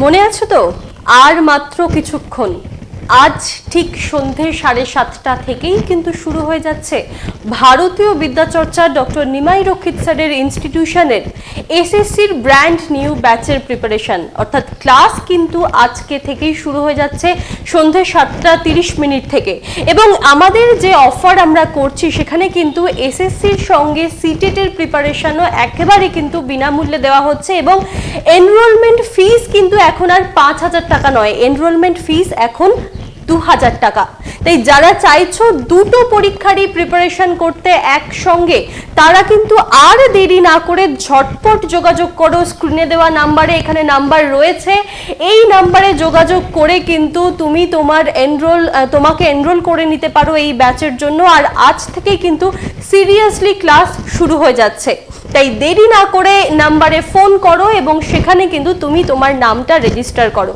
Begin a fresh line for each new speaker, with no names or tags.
মনে আছে তো? আর মাত্র কিছুক্ষণ। আজ ঠিক সন্ধে সাড়ে সাতটা থেকেই কিন্তু শুরু হয়ে যাচ্ছে ভারতীয় বিদ্যাচর্চা ডক্টর নিমাই রক্ষিত স্যারের ইনস্টিটিউশনের এসএসসির ব্র্যান্ড নিউ ব্যাচের প্রিপারেশন অর্থাৎ ক্লাস কিন্তু আজকে থেকেই শুরু হয়ে যাচ্ছে সন্ধে সাতটা তিরিশ মিনিট থেকে। এবং আমাদের যে অফার আমরা করছি, সেখানে কিন্তু এসএসসির সঙ্গে সিটেটের প্রিপারেশনও একেবারে কিন্তু বিনামূল্যে দেওয়া হচ্ছে এবং এনরোলমেন্ট ফিস কিন্তু এখন আর পাঁচ হাজার টাকা নয়। এনরোলমেন্ট ফিস এখন দু হাজার টাকা। তাই যারা চাইছো দুটো পরীক্ষারই প্রিপারেশন করতে একসঙ্গে, তারা কিন্তু আর দেরি না করে ঝটপট যোগাযোগ করো। স্ক্রিনে দেওয়া নাম্বারে এখানে নাম্বার রয়েছে। এই নাম্বারে যোগাযোগ করে কিন্তু তুমি তোমার এনরোল তোমাকে এনরোল করে নিতে পারো এই ব্যাচের জন্য। আর আজ থেকেই কিন্তু সিরিয়াসলি ক্লাস শুরু হয়ে যাচ্ছে। তাই দেরি না করে নাম্বারে ফোন করো এবং সেখানে কিন্তু তুমি তোমার নামটা রেজিস্টার করো।